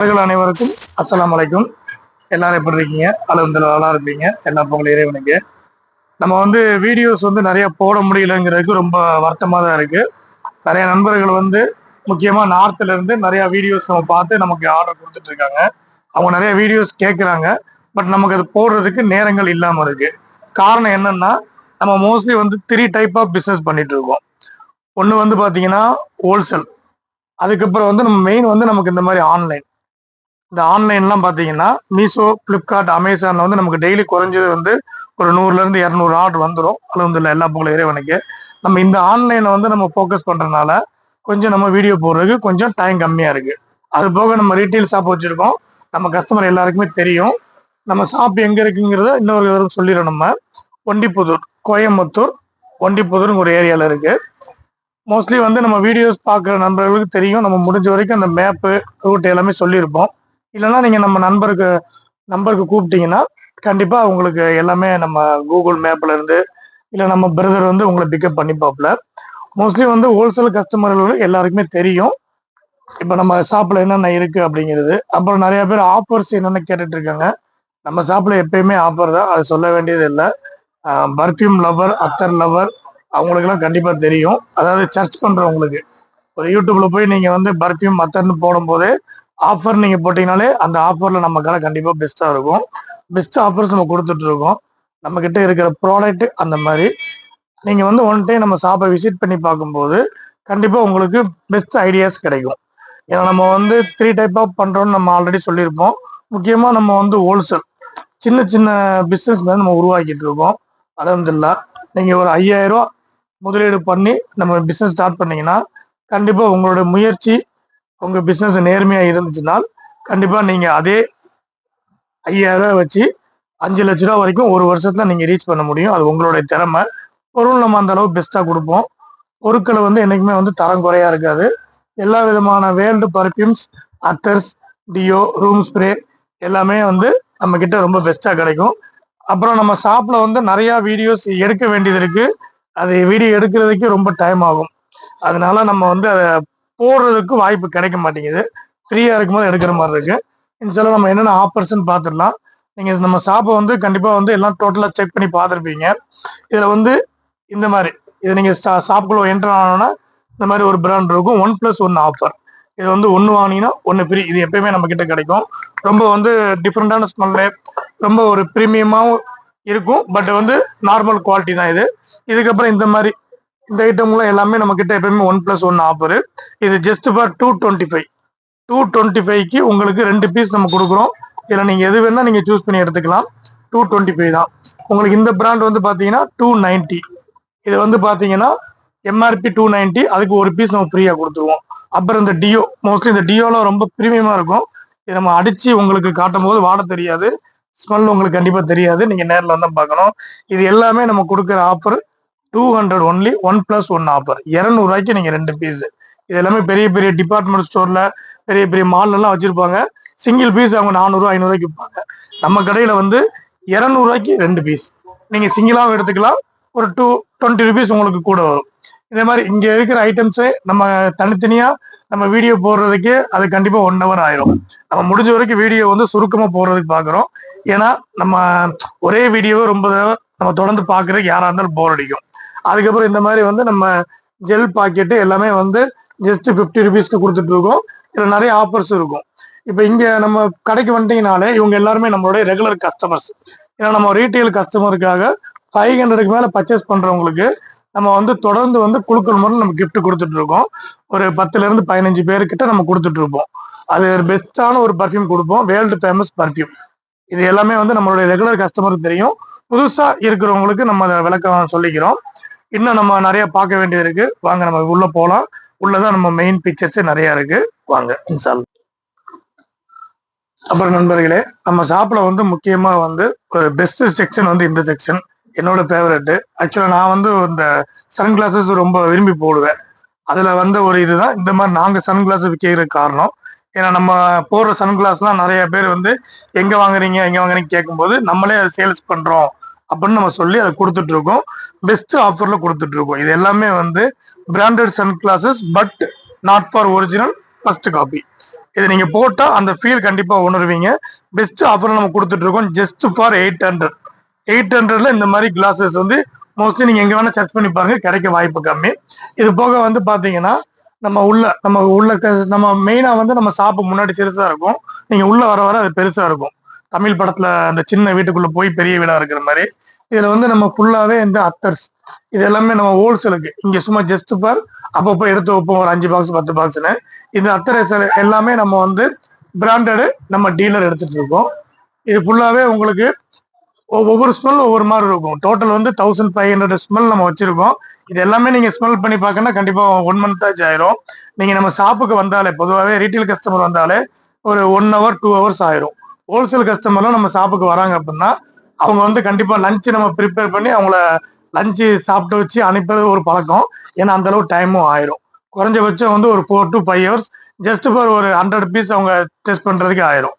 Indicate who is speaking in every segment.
Speaker 1: நண்பர்கள் அனைவருக்கும் அஸ்லாம் அலைக்கும். எல்லாரும் எப்படி இருக்கீங்க? அளவு நல்லா இருப்பீங்க. எல்லா பொங்கல் இறைவனுக்கு? நம்ம வந்து வீடியோஸ் வந்து நிறைய போட முடியலங்கிறதுக்கு ரொம்ப வருத்தமாக தான் இருக்கு. நிறைய நண்பர்கள் வந்து முக்கியமாக நார்த்ல இருந்து நிறைய வீடியோஸ் நம்ம பார்த்து நமக்கு ஆர்டர் கொடுத்துட்டு இருக்காங்க. அவங்க நிறைய வீடியோஸ் கேட்குறாங்க. பட் நமக்கு அது போடுறதுக்கு நேரங்கள் இல்லாமல் இருக்கு. காரணம் என்னன்னா நம்ம மோஸ்ட்லி வந்து த்ரீ டைப் ஆஃப் பிஸ்னஸ் பண்ணிட்டு இருக்கோம். ஒன்று வந்து பார்த்தீங்கன்னா ஹோல்சேல் அதுக்கப்புறம் வந்து நம்ம மெயின் வந்து நமக்கு இந்த மாதிரி ஆன்லைன் இந்த ஆன்லைன்லாம் பார்த்தீங்கன்னா மீஷோ ஃப்ளிப்கார்ட் அமேசானில் வந்து நமக்கு டெய்லி குறைஞ்சது வந்து ஒரு நூறுலேருந்து இரநூறு ஆர்டர் வந்துடும் அலுவலகத்தில் எல்லா பொங்கலும் இறைவனுக்கு. நம்ம இந்த ஆன்லைனை வந்து நம்ம ஃபோக்கஸ் பண்ணுறதுனால கொஞ்சம் நம்ம வீடியோ போடுறதுக்கு கொஞ்சம் டைம் கம்மியாக இருக்குது அது போக நம்ம ரீட்டைல் ஷாப் வச்சுருக்கோம். நம்ம கஸ்டமர் எல்லாருக்குமே தெரியும். நம்ம ஷாப் எங்கே இருக்குங்கிறத இன்னொரு தடவை சொல்லிடுறோம் நம்ம. ஒண்டிப்புதூர் கோயம்புத்தூர் ஒண்டிப்புதூர்னு ஒரு ஏரியாவில் இருக்குது மோஸ்ட்லி வந்து நம்ம வீடியோஸ் பார்க்குற நண்பர்களுக்கு தெரியும். நம்ம முடிஞ்ச வரைக்கும் அந்த மேப்பு ரூட் எல்லாமே சொல்லியிருப்போம். இல்லைன்னா நீங்கள் நம்ம நண்பருக்கு நம்பருக்கு கூப்பிட்டீங்கன்னா கண்டிப்பாக உங்களுக்கு எல்லாமே நம்ம கூகுள் மேப்ல இருந்து இல்லை நம்ம பிரதர் வந்து உங்களை பிக்கப் பண்ணிப்பாப்ல மோஸ்ட்லி வந்து ஹோல்சேல் கஸ்டமர்கள் எல்லாருக்குமே தெரியும். இப்போ நம்ம ஷாப்பில் என்னென்ன இருக்குது அப்படிங்கிறது. அப்புறம் நிறையா பேர் ஆஃபர்ஸ் என்னென்ன கேட்டுட்டு இருக்காங்க நம்ம ஷாப்பில் எப்பயுமே ஆஃபர் தான். அது சொல்ல வேண்டியது இல்லை. பர்ஃப்யூம் லவர் அத்தர் லவர் அவங்களுக்குலாம் கண்டிப்பாக தெரியும். அதாவது சர்ச் பண்ணுறவங்களுக்கு ஒரு யூடியூப்பில் போய் நீங்கள் வந்து பர்ஃப்யூம் அத்தர்னு போடும்போதே ஆஃபர் நீங்கள் போட்டிங்கனாலே அந்த ஆஃபரில் நம்ம கடை கண்டிப்பாக பெஸ்ட்டாக இருக்கும். பெஸ்ட் ஆஃபர்ஸ் நம்ம கொடுத்துட்டு இருக்கோம். நம்ம கிட்ட இருக்கிற ப்ராடக்ட் அந்த மாதிரி. நீங்கள் வந்து ஒன் டைம் நம்ம ஷாப்பை விசிட் பண்ணி பார்க்கும்போது கண்டிப்பாக உங்களுக்கு பெஸ்ட் ஐடியாஸ் கிடைக்கும். ஏன்னா நம்ம வந்து த்ரீ டைப் ஆஃப் பண்ணுறோம்னு நம்ம ஆல்ரெடி சொல்லியிருப்போம். முக்கியமாக நம்ம வந்து ஹோல்சேல் சின்ன சின்ன பிஸ்னஸ் வந்து நம்ம உருவாக்கிட்டு இருக்கோம். அலமதுல்லா நீங்கள் ஒரு ஐயாயிரம் ரூபா முதலீடு பண்ணி நம்ம பிஸ்னஸ் ஸ்டார்ட் பண்ணீங்கன்னா கண்டிப்பாக உங்களோட முயற்சி உங்கள் பிசினஸ் நேர்மையாக இருந்துச்சுனால் கண்டிப்பாக நீங்கள் அதே ஐயாயிரம் ரூபாய் வச்சு அஞ்சு லட்ச ரூபா வரைக்கும் ஒரு வருஷத்துல நீங்கள் ரீச் பண்ண முடியும். அது உங்களுடைய திறமை. பொருள் நம்ம அந்த அளவு பெஸ்ட்டாக கொடுப்போம். பொருட்களை வந்து என்றைக்குமே வந்து தரம் குறையா இருக்காது. எல்லா விதமான வேல்டு பர்ஃப்யூம்ஸ் அத்தர்ஸ் டியோ ரூம் ஸ்ப்ரே எல்லாமே வந்து நம்ம கிட்ட ரொம்ப பெஸ்ட்டாக கிடைக்கும். அப்புறம் நம்ம ஷாப்ல வந்து நிறைய வீடியோஸ் எடுக்க வேண்டியது இருக்கு. அது வீடியோ எடுக்கிறதுக்கு ரொம்ப டைம் ஆகும். அதனால நம்ம வந்து அதை போடுறதுக்கு வாய்ப்பு கிடைக்க மாட்டேங்குது. ஃப்ரீயாக இருக்கும்போது எடுக்கிற மாதிரி இருக்கு. இன்ஷால்லாம் நம்ம என்னென்ன ஆஃபர்ஸ்ன்னு பார்த்துடலாம். நீங்கள் நம்ம ஷாப்பை வந்து கண்டிப்பாக வந்து எல்லாம் டோட்டலாக செக் பண்ணி பார்த்துருப்பீங்க. இதில் வந்து இந்த மாதிரி இது ஸ்டா ஷாப்க்கு என்டர் ஆனோன்னா இந்த மாதிரி ஒரு பிராண்ட் இருக்கும். ஒன் ப்ளஸ் ஒன் ஆஃபர் இது வந்து ஒன்று வாங்கினீங்கன்னா ஒன்று ஃப்ரீ இது எப்பயுமே நம்ம கிட்ட கிடைக்கும். ரொம்ப வந்து டிஃப்ரெண்டான ஸ்மெல்லு ரொம்ப ஒரு ப்ரீமியமாகவும் இருக்கும். பட் வந்து நார்மல் குவாலிட்டி தான் இது. இதுக்கப்புறம் இந்த மாதிரி இந்த ஐட்டம்லாம் எல்லாமே நம்ம கிட்ட எப்பயுமே ஒன் பிளஸ் ஒன் ஆஃபரு இது just for two twenty five two twenty ஃபைவ்க்கு உங்களுக்கு ரெண்டு பீஸ் நம்ம கொடுக்குறோம். இதில் நீங்கள் எது வேணால் நீங்கள் சூஸ் பண்ணி எடுத்துக்கலாம். டூ டுவெண்ட்டி ஃபைவ் தான். உங்களுக்கு இந்த பிராண்ட் வந்து பார்த்தீங்கன்னா டூ நைன்ட்டி இது வந்து பார்த்தீங்கன்னா எம்ஆர்பி டூ நைன்ட்டி அதுக்கு ஒரு பீஸ் நம்ம ஃப்ரீயாக கொடுத்துருவோம். அப்புறம் இந்த டியோ மோஸ்ட்லி இந்த டியோலாம் ரொம்ப ப்ரீமியமாக இருக்கும். இதை நம்ம அடித்து உங்களுக்கு காட்டும் போது வாட தெரியாது. ஸ்மெல் உங்களுக்கு கண்டிப்பாக தெரியாது. நீங்கள் நேரில் வந்து பார்க்கணும். இது எல்லாமே நம்ம கொடுக்குற offer two hundred only one plus one offer இரநூறுவாய்க்கு நீங்கள் ரெண்டு பீஸு இது எல்லாமே பெரிய பெரிய டிபார்ட்மெண்ட் ஸ்டோரில் பெரிய பெரிய மால்லலாம் வச்சுருப்பாங்க. சிங்கிள் பீஸ் அவங்க நானூறு ஐநூறுவாய்க்கு விற்பாங்க நம்ம கடையில் வந்து இரநூறுவாய்க்கு ரெண்டு பீஸ் நீங்கள் சிங்கிளாகவும் எடுத்துக்கலாம். ஒரு டூ டுவெண்ட்டி ருபீஸ் உங்களுக்கு கூட வரும். இதே மாதிரி இங்கே இருக்கிற ஐட்டம்ஸே நம்ம தனித்தனியாக நம்ம வீடியோ போடுறதுக்கு அது கண்டிப்பாக ஒன் ஹவர் ஆயிரும். நம்ம முடிஞ்ச வரைக்கும் வீடியோ வந்து சுருக்கமாக போடுறதுக்கு பார்க்குறோம் ஏன்னா நம்ம ஒரே வீடியோவை ரொம்ப தடவை நம்ம தொடர்ந்து பார்க்குறதுக்கு யாராக இருந்தாலும் போர் அடிக்கும். அதுக்கப்புறம் இந்த மாதிரி வந்து நம்ம ஜெல் பாக்கெட்டு எல்லாமே வந்து ஜஸ்ட் ஃபிஃப்டி ருபீஸ்க்கு கொடுத்துட்டு இருக்கோம். இதில் நிறைய ஆஃபர்ஸ் இருக்கும். இப்போ இங்கே நம்ம கடைக்கு வந்துட்டீங்கனாலே இவங்க எல்லாருமே நம்மளுடைய ரெகுலர் கஸ்டமர்ஸ் ஏன்னா நம்ம ரீட்டைல் கஸ்டமருக்காக ஃபைவ் ஹண்ட்ரடுக்கு மேலே பர்ச்சேஸ் பண்ணுறவங்களுக்கு நம்ம வந்து தொடர்ந்து வந்து குழுக்கள் முறை நம்ம கிஃப்ட் கொடுத்துட்டு இருக்கோம். ஒரு பத்துலேருந்து பதினஞ்சு பேருக்கிட்ட நம்ம கொடுத்துட்டு இருப்போம். அது பெஸ்ட்டான ஒரு பர்ஃப்யூம் கொடுப்போம். வேர்ல்டு ஃபேமஸ் பர்ஃப்யூம் இது எல்லாமே வந்து நம்மளுடைய ரெகுலர் கஸ்டமருக்கு தெரியும். புதுசாக இருக்கிறவங்களுக்கு நம்ம அதை விளக்கம் சொல்லிக்கிறோம். இன்னும் நம்ம நிறைய பார்க்க வேண்டியது இருக்கு. வாங்க நம்ம உள்ள போகலாம் உள்ளதான் நம்ம மெயின் பிக்சர்ஸ் நிறைய இருக்கு. வாங்க இன்சால் அப்புறம் நண்பர்களே நம்ம ஷாப்ல வந்து முக்கியமா வந்து ஒரு பெஸ்ட் செக்ஷன் வந்து இந்த செக்ஷன் என்னோட ஃபேவரட் ஆக்சுவலா நான் வந்து இந்த சன் கிளாஸஸ் ரொம்ப விரும்பி போடுவேன். அதுல வந்த ஒரு இதுதான் இந்த மாதிரி நாங்க சன் கிளாஸ் விற்கிற காரணம். ஏன்னா நம்ம போடுற சன் கிளாஸ்லாம் நிறைய பேர் வந்து எங்க வாங்குறீங்க? எங்க வாங்குறீங்க கேட்கும்போது நம்மளே சேல்ஸ் பண்றோம். அப்படின்னு நம்ம சொல்லி அதை கொடுத்துட்டு இருக்கோம் பெஸ்ட் ஆஃபர்ல கொடுத்துட்டு இருக்கோம் இது எல்லாமே வந்து branded sunglasses but not for original first copy இதை நீங்க போட்டா அந்த ஃபீல் கண்டிப்பா உணர்வீங்க. பெஸ்ட் ஆஃபர் நம்ம கொடுத்துட்டு இருக்கோம் just for eight hundred eight ஹண்ட்ரட்ல இந்த மாதிரி கிளாஸஸ் வந்து மோஸ்ட்லி நீங்க எங்க வேணா சர்ச் பண்ணி பாருங்க. கிடைக்க வாய்ப்பு கம்மி. இது போக வந்து பாத்தீங்கன்னா நம்ம உள்ள நம்ம உள்ள நம்ம மெயினா வந்து நம்ம சாப்பு முன்னாடி சிறுசா இருக்கும். நீங்க உள்ள வர வர அது பெருசா இருக்கும். தமிழ் படத்துல அந்த சின்ன வீட்டுக்குள்ள போய் பெரிய வீடா இருக்கிற மாதிரி இதுல வந்து நம்ம ஃபுல்லாவே இந்த அத்தர்ஸ் இது எல்லாமே நம்ம ஹோல்சேலுக்கு இங்க சும்மா ஜஸ்ட் பார் அப்பப்போ எடுத்து வைப்போம் ஒரு அஞ்சு பாக்ஸ் பத்து பாக்ஸ்னு இந்த அத்தரைஸ் எல்லாமே நம்ம வந்து பிராண்டடு நம்ம டீலர் எடுத்துட்டு இருக்கோம். இது ஃபுல்லாவே உங்களுக்கு ஒ- ஒவ்வொரு ஸ்மெல் ஒவ்வொரு மாதிரி இருக்கும். டோட்டல் வந்து தௌசண்ட் ஃபைவ் ஹண்ட்ரட் ஸ்மெல் நம்ம வச்சிருக்கோம். இது எல்லாமே நீங்க ஸ்மெல் பண்ணி பார்க்கணும்னா கண்டிப்பா ஒன் மந்த் ஆச்சு ஆயிரும். நீங்க நம்ம ஷாப்புக்கு வந்தாலே பொதுவாகவே ரீட்டைல் கஸ்டமர் வந்தாலே ஒரு ஒன் ஹவர் டூ ஹவர்ஸ் ஆயிரும். ஹோல்சேல் கஸ்டமர்லாம் நம்ம ஷாப்புக்கு வராங்க அப்படின்னா அவங்க வந்து கண்டிப்பாக லஞ்சு நம்ம ப்ரிப்பேர் பண்ணி அவங்கள லஞ்சு சாப்பிட்டு வச்சு அனுப்புறது ஒரு பழக்கம். ஏன்னா அந்த அளவு டைமும் ஆயிரும். குறைஞ்சபட்சம் வந்து ஒரு four to five hours just for ஒரு ஹண்ட்ரட் பீஸ் அவங்க டெஸ்ட் பண்ணுறதுக்கு ஆயிரும்.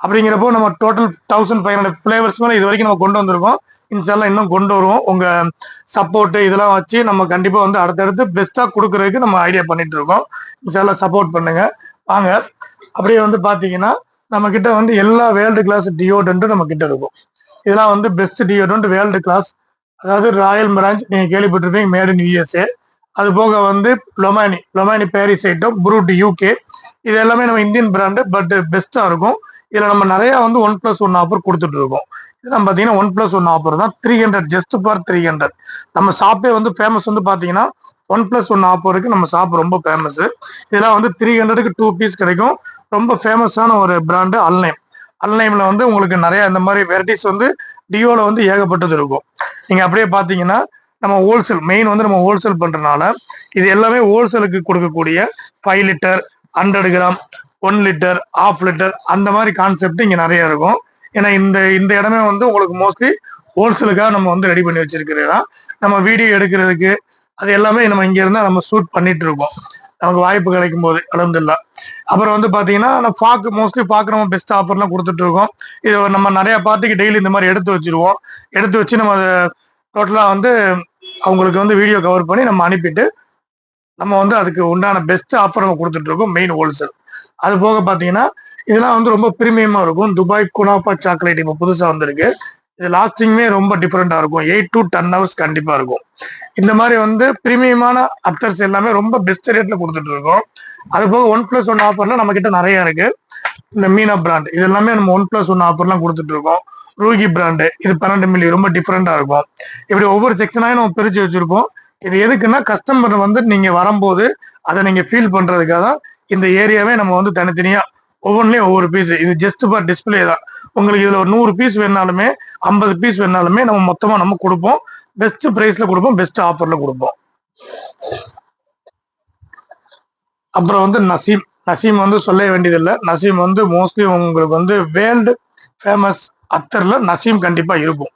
Speaker 1: அப்படிங்கிறப்போ நம்ம total thousand five hundred flavours மேலே இது வரைக்கும் நம்ம கொண்டு வந்திருக்கோம். இன்ஷால்லாம் இன்னும் கொண்டு வருவோம். உங்கள் சப்போர்ட்டு இதெல்லாம் வச்சு நம்ம கண்டிப்பாக வந்து அடுத்தடுத்து பெஸ்ட்டாக கொடுக்குறதுக்கு நம்ம ஐடியா பண்ணிட்டு இருக்கோம். இன்ஷால்லாம் சப்போர்ட் பண்ணுங்க. வாங்க. அப்படியே வந்து பார்த்தீங்கன்னா நம்ம கிட்ட வந்து எல்லா வேர்ல்டு கிளாஸ் டியோடன்ட்டும் நம்ம கிட்ட இருக்கும். இதெல்லாம் வந்து பெஸ்ட் டியோடன்ட் வேர்ல்டு கிளாஸ் அதாவது ராயல் பிரான்ச் நீங்கள் கேள்விப்பட்டிருப்பீங்க மேட் இன் யூஎஸ்ஏ அது போக வந்து Lomani Lomani Paris item Brut UK இது எல்லாமே நம்ம இந்தியன் பிராண்டு பட் பெஸ்ட்டாக இருக்கும். இதில் நம்ம நிறையா வந்து ஒன் ப்ளஸ் ஒன் ஆஃபர் கொடுத்துட்டு இருக்கோம். இதெல்லாம் பார்த்தீங்கன்னா ஒன் ப்ளஸ் ஒன் ஆஃபர் தான். Three hundred just for three hundred நம்ம ஷாப்பே வந்து ஃபேமஸ் வந்து பார்த்தீங்கன்னா ஒன் ப்ளஸ் ஒன் ஆஃபருக்கு நம்ம ஷாப் ரொம்ப ஃபேமஸ் இதெல்லாம் வந்து த்ரீ ஹண்ட்ரடுக்கு டூ பீஸ் கிடைக்கும். ரொம்ப ஃபேமஸான ஒரு பிராண்டு அல்நேம் அல்நேம்ல வந்து உங்களுக்கு நிறைய இந்த மாதிரி வெரைட்டிஸ் வந்து டியோவில் வந்து ஏகப்பட்டது இருக்கும். நீங்கள் அப்படியே பார்த்தீங்கன்னா நம்ம ஹோல்சேல் மெயின் வந்து நம்ம ஹோல்சேல் பண்ணுறதுனால இது எல்லாமே ஹோல்சேலுக்கு கொடுக்கக்கூடிய five litre hundred gram one litre half litre அந்த மாதிரி கான்செப்ட் இங்கே நிறைய இருக்கும். ஏன்னா இந்த இந்த இடமே வந்து உங்களுக்கு மோஸ்ட்லி ஹோல்சேலுக்காக நம்ம வந்து ரெடி பண்ணி வச்சிருக்கிறதா நம்ம வீடியோ எடுக்கிறதுக்கு அது எல்லாமே நம்ம இங்கே இருந்தால் நம்ம ஷூட் பண்ணிட்டு இருக்கோம். நமக்கு வாய்ப்பு கிடைக்கும் போது அலமதுல்லா அப்புறம் வந்து பாத்தீங்கன்னா நம்ம மோஸ்ட்லி பாக்கு நம்ம பெஸ்ட் ஆஃபர்லாம் கொடுத்துட்டு இருக்கோம் இது நம்ம நிறைய பார்ட்டிக்கு டெய்லி இந்த மாதிரி எடுத்து வச்சிருவோம். எடுத்து வச்சு நம்ம டோட்டலா வந்து அவங்களுக்கு வந்து வீடியோ கவர் பண்ணி நம்ம அனுப்பிட்டு நம்ம வந்து அதுக்கு உண்டான பெஸ்ட் ஆஃபர் நம்ம கொடுத்துட்டு இருக்கோம் மெயின் ஹோல்சேல் அது போக பாத்தீங்கன்னா இதெல்லாம் வந்து ரொம்ப பிரீமியமா இருக்கும். துபாய் குனாப்பா சாக்லேட் இப்போ புதுசா வந்திருக்கு. இது லாஸ்டிங்குமே ரொம்ப டிஃப்ரெண்டா இருக்கும். எயிட் டு டென் ஹவர்ஸ் கண்டிப்பா இருக்கும். இந்த மாதிரி வந்து பிரீமியமான அத்தர்ஸ் எல்லாமே ரொம்ப பெஸ்ட் ரேட்ல கொடுத்துட்டு இருக்கோம். அது போக ஒன் பிளஸ் ஒன் ஆஃபர்ல நம்ம கிட்ட நிறைய இருக்கு. இந்த மீனா பிராண்ட் இது எல்லாமே நம்ம ஒன் பிளஸ் ஒன் ஆஃபர்லாம் கொடுத்துட்டு இருக்கோம். ரூகி பிராண்டு இது பன்னெண்டு மில்லி ரொம்ப டிஃப்ரெண்டா இருக்கும். இப்படி ஒவ்வொரு செக்ஷனாயும் நம்ம பிரிச்சு வச்சிருப்போம் இது எதுக்குன்னா கஸ்டமர் வந்து நீங்க வரும்போது அதை நீங்க ஃபீல் பண்றதுக்காக தான் இந்த ஏரியாவே நம்ம வந்து தனித்தனியா ஒவ்வொன்றிலையும் ஒவ்வொரு பீஸ் இது ஜஸ்ட் ஃபார் டிஸ்பிளே தான். உங்களுக்கு இதுல ஒரு நூறு பீஸ் வேணாலுமே ஐம்பது பீஸ் வேணாலுமே நம்ம மொத்தமா நம்ம கொடுப்போம். பெஸ்ட் பிரைஸ்ல கொடுப்போம் பெஸ்ட் ஆஃபர்ல கொடுப்போம். அப்புறம் வந்து நசீம். நசீம் வந்து சொல்ல வேண்டியதில்லை. நசீம் வந்து மோஸ்ட்லி உங்களுக்கு வந்து வேர்ல்டு ஃபேமஸ் அத்தர்ல நசீம் கண்டிப்பா இருக்கும்.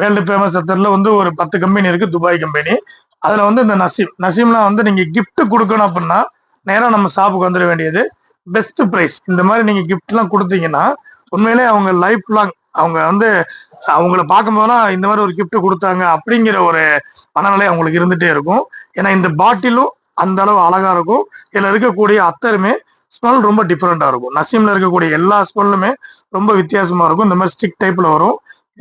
Speaker 1: வேர்ல்டு ஃபேமஸ் அத்தர்ல வந்து ஒரு பத்து கம்பெனி இருக்கு துபாய் கம்பெனி அதுல வந்து இந்த நசீம். நசீம்லாம் வந்து நீங்க கிஃப்ட் கொடுக்கணும் அப்படின்னா நேரம் நம்ம ஷாப்புக்கு வந்துட வேண்டியது. பெஸ்ட் பிரைஸ் இந்த மாதிரி நீங்க கிஃப்ட்லாம் எல்லாம் கொடுத்தீங்கன்னா உண்மையிலே அவங்க லைஃப் லாங் அவங்க வந்து அவங்கள பார்க்கும்போதெல்லாம் இந்த மாதிரி ஒரு கிஃப்ட் கொடுத்தாங்க அப்படிங்கிற ஒரு மனநிலை அவங்களுக்கு இருந்துட்டே இருக்கும். ஏன்னா இந்த பாட்டிலும் அந்த அளவு அழகா இருக்கும். இதுல இருக்கக்கூடிய அத்தருமே ஸ்மெல் ரொம்ப டிஃப்ரெண்டா இருக்கும். நசீம்ல இருக்கக்கூடிய எல்லா ஸ்மெல்லுமே ரொம்ப வித்தியாசமா இருக்கும். இந்த மாதிரி ஸ்டிக் டைப்ல வரும்.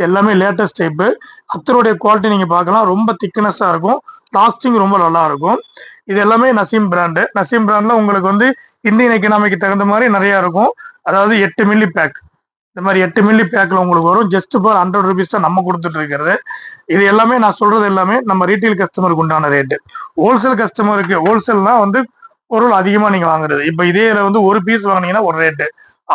Speaker 1: எல்லாமே லேட்டஸ்ட் டைப்பு அத்தருடைய குவாலிட்டி நீங்க பார்க்கலாம். ரொம்ப திக்னஸாக இருக்கும். லாஸ்டிங் ரொம்ப நல்லா இருக்கும். இது எல்லாமே நசீம் பிராண்டு நசீம் பிராண்ட்ல உங்களுக்கு வந்து இந்தியன் எக்கனாமிக்கு தகுந்த மாதிரி நிறைய இருக்கும். அதாவது எட்டு மில்லி பேக் இந்த மாதிரி எட்டு மில்லி பேக்கில் உங்களுக்கு வரும். ஜஸ்ட் ஃபார் ஹண்ட்ரட் ருபீஸ் தான் நம்ம கொடுத்துட்டு இருக்கிறது. இது எல்லாமே நான் சொல்றது எல்லாமே நம்ம ரீட்டைல் கஸ்டமருக்கு உண்டான ரேட்டு ஹோல்சேல் கஸ்டமருக்கு ஹோல்சேல்னா வந்து பொருள் அதிகமாக நீங்கள் வாங்குறது. இப்போ இதே வந்து ஒரு பீஸ் வாங்குனீங்கன்னா ஒரு ரேட்டு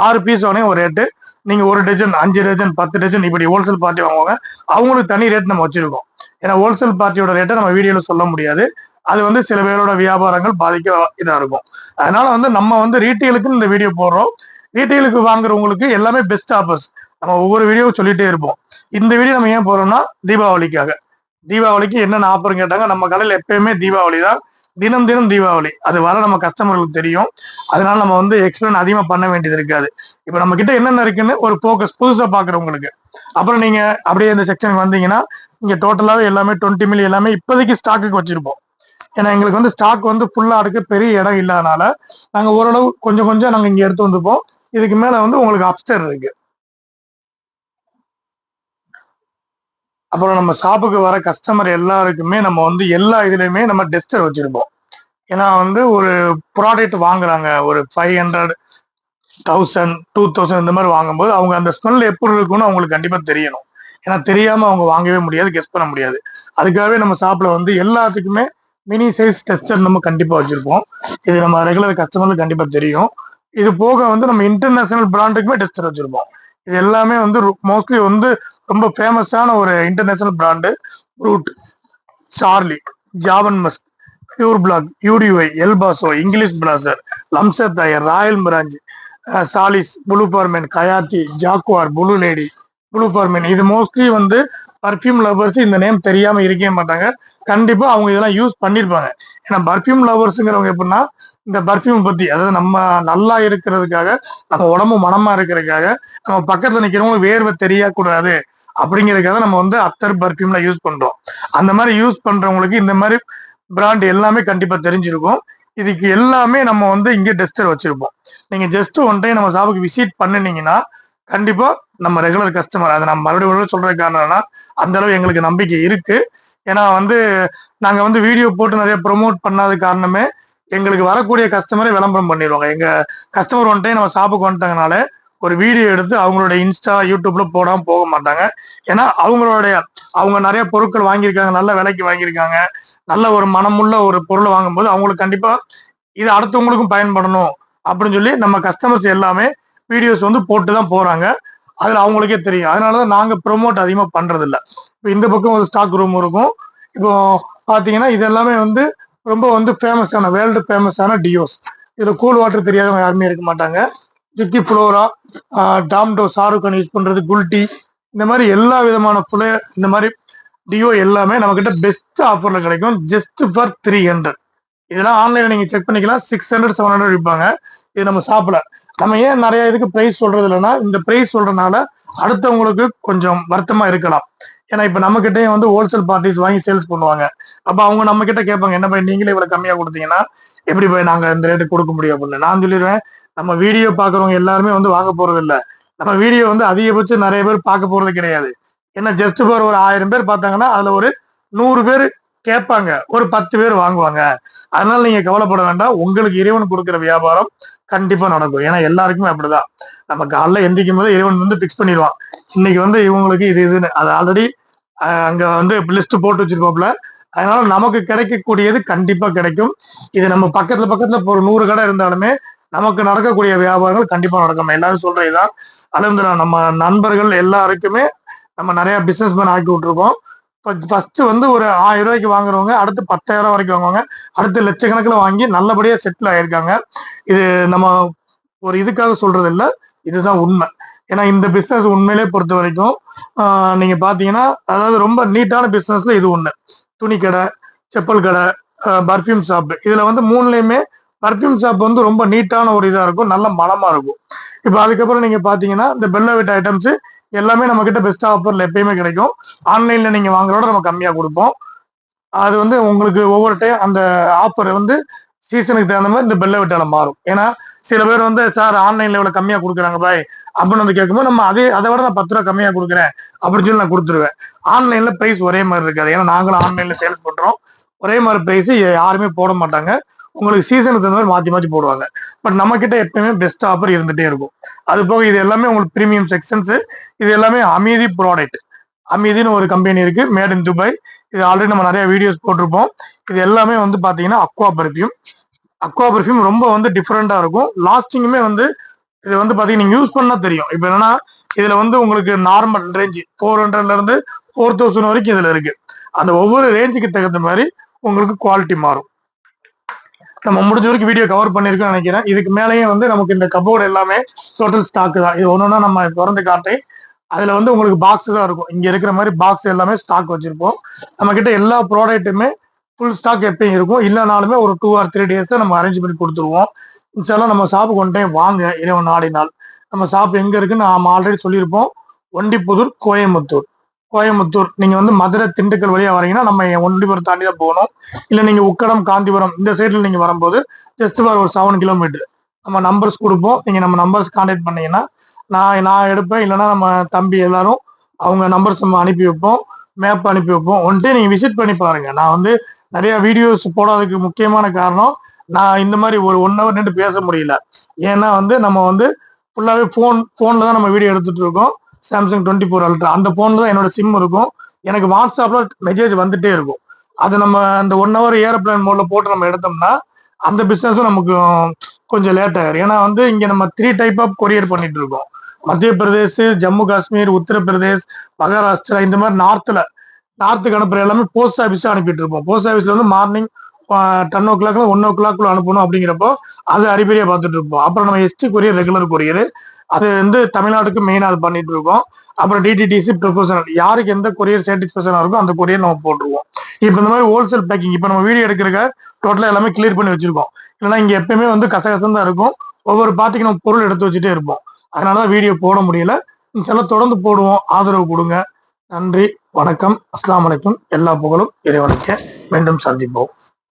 Speaker 1: ஆறு பீஸ் வாங்கினீங்க ஒரு ரேட்டு நீங்கள் ஒரு டஜன் அஞ்சு டஜன் பத்து டஜன் இப்படி ஹோல்சேல் பார்ட்டி வாங்குவாங்க. அவங்களுக்கு தனி ரேட் நம்ம வச்சிருக்கோம். ஏன்னா ஹோல்சேல் பார்ட்டியோட ரேட்டை நம்ம வீடியோவில் சொல்ல முடியாது. அது வந்து சில பேரோட வியாபாரங்கள் பாதிக்க இதாக இருக்கும். அதனால வந்து நம்ம வந்து ரீட்டைலுக்கு இந்த வீடியோ போடுறோம். ரீட்டைலுக்கு வாங்குறவங்களுக்கு எல்லாமே பெஸ்ட் ஆஃபர்ஸ் நம்ம ஒவ்வொரு வீடியோவும் சொல்லிட்டே இருப்போம். இந்த வீடியோ நம்ம ஏன் போறோம்னா தீபாவளிக்காக. தீபாவளிக்கு என்னென்ன ஆஃபர் கேட்டாங்க நம்ம கடையில் எப்பயுமே தீபாவளி தான். தினம் தினம் தீபாவளி. அது வர நம்ம கஸ்டமர்களுக்கு தெரியும். அதனால நம்ம வந்து எக்ஸ்பிளைன் அதிகமாக பண்ண வேண்டியது இருக்காது. இப்போ நம்ம கிட்ட என்னென்ன இருக்குன்னு ஒரு ஃபோக்கஸ் புதுசாக பார்க்குறவங்களுக்கு அப்புறம் நீங்க அப்படியே இந்த செக்ஷனுக்கு வந்தீங்கன்னா இங்க டோட்டலாகவே எல்லாமே டுவெண்ட்டி மில்லி எல்லாமே இப்போதைக்கு ஸ்டாக்குக்கு வச்சிருப்போம். ஏன்னா எங்களுக்கு வந்து ஸ்டாக் வந்து ஃபுல்லாக அடுக்க பெரிய இடம் இல்லாதனால நாங்கள் ஓரளவு கொஞ்சம் கொஞ்சம் நாங்கள் இங்கே எடுத்து வந்துப்போம். இதுக்கு மேல வந்து உங்களுக்கு அப்ஸ்டர் இருக்கு. அப்புறம் நம்ம ஷாப்புக்கு வர கஸ்டமர் எல்லாருக்குமே நம்ம வந்து எல்லா இதுலயுமே நம்ம டெஸ்டர் வச்சிருப்போம். ஏன்னா வந்து ஒரு ப்ராடக்ட் வாங்குறாங்க. ஒரு five hundred thousand two thousand இந்த மாதிரி வாங்கும்போது அவங்க அந்த ஸ்மெல் எப்படி இருக்கும்னு அவங்களுக்கு கண்டிப்பா தெரியணும். ஏன்னா தெரியாம அவங்க வாங்கவே முடியாது கெஸ் பண்ண முடியாது. அதுக்காகவே நம்ம ஷாப்ல வந்து எல்லாத்துக்குமே மினி சைஸ் டெஸ்டர் நம்ம கண்டிப்பா வச்சிருப்போம். இது நம்ம ரெகுலர் கஸ்டமருக்கு கண்டிப்பா தெரியும். இது போக வந்து நம்ம இன்டர்நேஷனல் பிராண்டுக்குமே டெஸ்டர் வச்சிருப்போம். இது எல்லாமே வந்து மோஸ்ட்லி வந்து ரொம்ப ஃபேமஸான ஒரு international brand root Charlie Jovan musk pure black யூடிஒய் எல்பாசோ இங்கிலீஷ் பிளாசர் லம்சர் தயர் ராயல் பிராஞ்ச் சாலிஸ் புளூ பார்மென் கயாத்தி ஜாக்குவார் புளூ லேடி புளூ பார்மென் இது மோஸ்ட்லி வந்து பர்ஃப்யூம் லவர்ஸ் இந்த நேம் தெரியாம இருக்கவே மாட்டாங்க. கண்டிப்பா அவங்க இதெல்லாம் யூஸ் பண்ணிருப்பாங்க. ஏன்னா பர்ஃப்யூம் லவர்ஸுங்கிறவங்க எப்படின்னா இந்த பர்ஃப்யூம் பத்தி அதாவது நம்ம நல்லா இருக்கிறதுக்காக நம்ம உடம்பு மனமா இருக்கிறதுக்காக நம்ம பக்கத்துல நிக்கிறவங்க வேர்வை தெரியக்கூடாது அப்படிங்கிறதுக்காக நம்ம வந்து அத்தர் பர்ஃப்யூம்ல யூஸ் பண்றோம். அந்த மாதிரி யூஸ் பண்றவங்களுக்கு இந்த மாதிரி பிராண்ட் எல்லாமே கண்டிப்பா தெரிஞ்சிருக்கும். இதுக்கு எல்லாமே நம்ம வந்து இங்கே டெஸ்டர் வச்சிருப்போம். நீங்க ஜஸ்ட் ஒன் டைம் நம்ம ஷாப்புக்கு விசிட் பண்ணினீங்கன்னா கண்டிப்பா நம்ம ரெகுலர் கஸ்டமர் அதை நம்ம மறுபடியும் மறுபடியும் சொல்றது காரணம்னா அந்த அளவு எங்களுக்கு நம்பிக்கை இருக்கு. ஏன்னா வந்து நாங்க வந்து வீடியோ போட்டு நிறைய ப்ரொமோட் பண்ணாத காரணமே எங்களுக்கு வரக்கூடிய கஸ்டமரை விளம்பரம் பண்ணிடுவாங்க. எங்க கஸ்டமர் ஒன் டைம் நம்ம ஷாப்புக்கு வந்துட்டாங்கனால ஒரு வீடியோ எடுத்து அவங்களோட இன்ஸ்டா யூடியூப்ல போடாம போக மாட்டாங்க. ஏன்னா அவங்களுடைய அவங்க நிறைய பொருட்கள் வாங்கியிருக்காங்க நல்ல விலைக்கு வாங்கியிருக்காங்க. நல்ல ஒரு மனமுள்ள ஒரு பொருளை வாங்கும்போது அவங்களுக்கு கண்டிப்பா இது அடுத்தவங்களுக்கும் பயன்படணும் அப்படின்னு சொல்லி நம்ம கஸ்டமர்ஸ் எல்லாமே வீடியோஸ் வந்து போட்டு தான் போறாங்க. அதுல அவங்களுக்கே தெரியும். அதனாலதான் நாங்க ப்ரொமோட் அதிகமா பண்றது இல்ல இப்போ இந்த பக்கம் ஒரு ஸ்டாக் ரூம் இருக்கும். இப்போ பாத்தீங்கன்னா இது எல்லாமே வந்து ரொம்ப வந்து ஃபேமஸான வேர்ல்டு ஃபேமஸான டியோஸ் இதுல கூல் வாட்டர் தெரியாதவங்க யாருமே இருக்க மாட்டாங்க. ஜிக்கி ஃப்ளோரா டாம்டோ ஷாருக்கான் யூஸ் பண்றது குல்டி இந்த மாதிரி எல்லா விதமான புலே இந்த மாதிரி டியோ எல்லாமே நம்ம கிட்ட பெஸ்ட் ஆஃபர்ல கிடைக்கும். ஜஸ்ட் ஃபார் த்ரீ ஹண்ட்ரட் இதெல்லாம் ஆன்லைன்ல நீங்க செக் பண்ணிக்கலாம். சிக்ஸ் ஹண்ட்ரட் செவன் ஹண்ட்ரட் விற்பாங்க இது நம்ம சாப்பிடல. நம்ம ஏன் நிறைய இதுக்கு பிரைஸ் சொல்றது இல்லைன்னா இந்த பிரைஸ் சொல்றதுனால அடுத்தவங்களுக்கு கொஞ்சம் வருத்தமா இருக்கலாம். ஏன்னா இப்ப நம்ம கிட்டயும் வந்து ஹோல்சேல் பார்ட்டிஸ் வாங்கி சேல்ஸ் பண்ணுவாங்க. அப்ப அவங்க நம்ம கிட்ட கேட்பாங்க என்ன போய் நீங்களே இவ்வளவு கம்மியா கொடுத்தீங்கன்னா எப்படி போய் நாங்க இந்த ரேட்டு கொடுக்க முடியும்? அப்படின்னு. நான் சொல்லிடுவேன் நம்ம வீடியோ பாக்குறவங்க எல்லாருமே வந்து வாங்க போறது இல்ல. நம்ம வீடியோ வந்து அதிகபட்சம் நிறைய பேர் பார்க்க போறது கிடையாது. ஏன்னா ஜஸ்ட் ஃபார் ஒரு ஆயிரம் பேர் பார்த்தாங்கன்னா அதுல ஒரு நூறு பேர் கேட்பாங்க. ஒரு பத்து பேர் வாங்குவாங்க. அதனால நீங்க கவலைப்பட வேண்டாம். உங்களுக்கு இறைவன் கொடுக்குற வியாபாரம் கண்டிப்பா நடக்கும். ஏன்னா எல்லாருக்குமே அப்படிதான். நம்ம காலைல எந்திரிக்கும் போது இறைவன் வந்து பிக்ஸ் பண்ணிடுவான். இன்னைக்கு வந்து இவங்களுக்கு இது இதுன்னு. அது ஆல்ரெடி அங்க வந்து லிஸ்ட் போட்டு வச்சிருக்கோம்ல அதனால நமக்கு கிடைக்கக்கூடியது கண்டிப்பா கிடைக்கும். இது நம்ம பக்கத்துல பக்கத்துல ஒரு நூறு கடை இருந்தாலுமே நமக்கு நடக்கக்கூடிய வியாபாரங்கள் கண்டிப்பா நடக்கும். எல்லாரும் சொல்றதுதான். அலமதுல்லா நம்ம நண்பர்கள் எல்லாருக்குமே நம்ம நிறைய பிசினஸ் மேன் ஆக்கி விட்டுருக்கோம். ஃபர்ஸ்ட் வந்து ஒரு ஆயிரம் ரூபாய்க்கு வாங்குறவங்க அடுத்து பத்தாயிரம் வரைக்கும் வாங்குவாங்க. அடுத்து லட்சக்கணக்கில் வாங்கி நல்லபடியாக செட்டில் ஆயிருக்காங்க. இது நம்ம ஒரு இதுக்காக சொல்றது இல்லை இதுதான் உண்மை. ஏன்னா இந்த பிஸ்னஸ் உண்மையிலே பொறுத்த வரைக்கும் நீங்க பாத்தீங்கன்னா அதாவது ரொம்ப நீட்டான பிஸ்னஸ்ல இது ஒண்ணு. துணி கடை செப்பல் கடை பர்ஃப்யூம் ஷாப் இதுல வந்து மூணுலயுமே பர்ஃப்யூம் ஷாப் வந்து ரொம்ப நீட்டான ஒரு இதா இருக்கும். நல்ல மனமா இருக்கும். இப்போ அதுக்கப்புறம் நீங்க பாத்தீங்கன்னா இந்த பெல்லவெட் ஐட்டம்ஸ் எல்லாமே நம்ம கிட்ட பெஸ்ட் ஆஃபர்ல எப்பயுமே கிடைக்கும். ஆன்லைன்ல நீங்க வாங்குறோட நம்ம கம்மியா கொடுப்போம். அது வந்து உங்களுக்கு ஒவ்வொரு டைம் அந்த ஆஃபர் வந்து சீசனுக்கு தகுந்த மாதிரி இந்த பெல்ல விட்டால மாறும். ஏன்னா சில பேர் வந்து சார் ஆன்லைன்ல இவ்வளவு கம்மியா கொடுக்குறாங்க பாய் அப்படின்னு வந்து கேட்கும்போது நம்ம அதே அதை விட நான் பத்து ரூபா கம்மியா கொடுக்குறேன் அப்படின்னு சொல்லி நான் கொடுத்துருவேன். ஆன்லைன்ல பிரைஸ் ஒரே மாதிரி இருக்காது. ஏன்னா நாங்களும் ஆன்லைன்ல சேல்ஸ் பண்றோம். ஒரே மாதிரி பிரைஸ் யாருமே போட மாட்டாங்க. உங்களுக்கு சீசனுக்கு தகுந்த மாதிரி மாற்றி மாற்றி போடுவாங்க. பட் நம்ம கிட்ட எப்பயுமே பெஸ்ட் ஆஃபர் இருந்துகிட்டே இருக்கும். அது போக இது எல்லாமே உங்களுக்கு ப்ரீமியம் செக்ஷன்ஸு இது எல்லாமே அமீதி ப்ராடக்ட் அமீதின்னு ஒரு கம்பெனி இருக்கு மேட் இன் துபாய் இது ஆல்ரெடி நம்ம நிறைய வீடியோஸ் போட்டிருப்போம். இது எல்லாமே வந்து பார்த்தீங்கன்னா அக்வா பர்ஃப்யூம் அக்வா பர்ஃப்யூம் ரொம்ப வந்து டிஃப்ரெண்ட்டாக இருக்கும். லாஸ்டிங்குமே வந்து இது வந்து பார்த்தீங்கன்னா யூஸ் பண்ணால் தெரியும். இப்போ என்னன்னா இதில் வந்து உங்களுக்கு நார்மல் ரேஞ்சு ஃபோர் ஹண்ட்ரட்லேருந்து ஃபோர் தௌசண்ட் வரைக்கும் இதில் இருக்கு. அந்த ஒவ்வொரு ரேஞ்சுக்கு தகுந்த மாதிரி உங்களுக்கு குவாலிட்டி மாறும். நம்ம முடிஞ்ச வரைக்கும் வீடியோ கவர் பண்ணிருக்கோம் நினைக்கிறேன். இதுக்கு மேலேயே வந்து நமக்கு இந்த கபோர்டு எல்லாமே டோட்டல் ஸ்டாக் தான். இது ஒன்றா நம்ம திறந்து காட்டேன் அதுல வந்து உங்களுக்கு பாக்ஸ் தான் இருக்கும். இங்க இருக்கிற மாதிரி பாக்ஸ் எல்லாமே ஸ்டாக் வச்சிருப்போம். நம்ம கிட்ட எல்லா ப்ராடக்ட்டுமே ஃபுல் ஸ்டாக் எப்பயும் இருக்கும். இல்லைனாலுமே ஒரு டூ ஆர் த்ரீ டேஸ் நம்ம அரேஞ்ச் பண்ணி கொடுத்துருவோம். இன்ஷால்லாம் நம்ம ஷாப்புக்கு கொண்டே வாங்க இறைவன் நாடினால். நம்ம ஷாப் எங்க இருக்குன்னு நாம ஆல்ரெடி சொல்லியிருப்போம். ஒண்டிப்புதூர் கோயம்புத்தூர். கோயம்புத்தூர். நீங்க வந்து மதுரை திண்டுக்கல் வழியா வரீங்கன்னா நம்ம ஒண்டிபுரம் தாண்டி தான் போகணும். இல்ல நீங்க உக்கடம் காந்திபுரம் இந்த சைடுல நீங்க வரும்போது ஜஸ்ட் ஃபார் ஒரு செவன் கிலோமீட்டர் நம்ம நம்பர்ஸ் கொடுப்போம். நீங்க நம்ம நம்பர்ஸ் கான்டாக்ட் பண்ணீங்கன்னா நான் நான் எடுப்பேன். இல்லைன்னா நம்ம தம்பி எல்லாரும் அவங்க நம்பர்ஸ் நம்ம அனுப்பி வைப்போம். மேப் அனுப்பி வைப்போம். வந்துட்டு நீங்க விசிட் பண்ணி பாருங்க. நான் வந்து நிறைய வீடியோஸ் போடாததுக்கு முக்கியமான காரணம் நான் இந்த மாதிரி ஒரு ஒன் ஹவர் நின்று பேச முடியல. ஏன்னா வந்து நம்ம வந்து ஃபுல்லாகவே ஃபோன் ஃபோனில் தான் நம்ம வீடியோ எடுத்துட்டு இருக்கோம். சாம்சங் டுவெண்ட்டி ஃபோர் அல்ட்ரா அந்த ஃபோனில் தான் என்னோட சிம் இருக்கும். எனக்கு வாட்ஸ்அப்பில் மெசேஜ் வந்துட்டே இருக்கும். அது நம்ம அந்த ஒன் ஹவர் ஏரோப்ளேன் மோடில் போட்டு நம்ம எடுத்தோம்னா அந்த பிஸ்னஸும் நமக்கு கொஞ்சம் லேட் ஆயிரும். ஏன்னா வந்து இங்கே நம்ம த்ரீ டைப் ஆஃப் கொரியர் பண்ணிட்டு இருக்கோம். மத்திய பிரதேஷ் ஜம்மு காஷ்மீர் உத்தரப்பிரதேஷ் மகாராஷ்டிரா இந்த மாதிரி நார்த்தில் நார்த்துக்கு அனுப்புகிற எல்லாமே போஸ்ட் ஆஃபீஸாக அனுப்பிட்டு இருப்போம். போஸ்ட் ஆஃபீஸில் வந்து மார்னிங் டென் ஓ கிளாக்ல ஒன் ஓ கிளாக்குள்ள அனுப்பணும் அப்படிங்கிறப்போ அது அறிபறியா பார்த்துட்டு இருப்போம். அப்புறம் நம்ம எஸ்டி கொரியர் ரெகுலர் கொரியர் அது வந்து தமிழ்நாட்டுக்கு மெயினாக அது பண்ணிட்டு இருக்கோம். அப்புறம் டிடிடிசி ப்ரொஃபஷனல் யாருக்கு எந்த கொரியர் சாட்டிஸ்ஃபேக்ஷனாக இருக்கோ அந்த கொரியர் நம்ம போட்டுருவோம். இப்போ இந்த மாதிரி ஹோல்சேல் பேக்கிங் இப்போ நம்ம வீடியோ எடுக்கிறக்க டோட்டலாக எல்லாமே கிளியர் பண்ணி வச்சிருக்கோம். இல்லைன்னா இங்கே எப்பயுமே வந்து கசகசம் தான் இருக்கும். ஒவ்வொரு பார்ட்டிக்கு நம்ம பொருள் எடுத்து வச்சுட்டே இருப்போம். அதனால தான் வீடியோ போட முடியல. சில தொடர்ந்து போடுவோம். ஆதரவு கொடுங்க. நன்றி. வணக்கம். அஸ்லாம் வலைக்கும் எல்லா புகழும் இறைவனுக்கு. மீண்டும் சந்திப்போம்.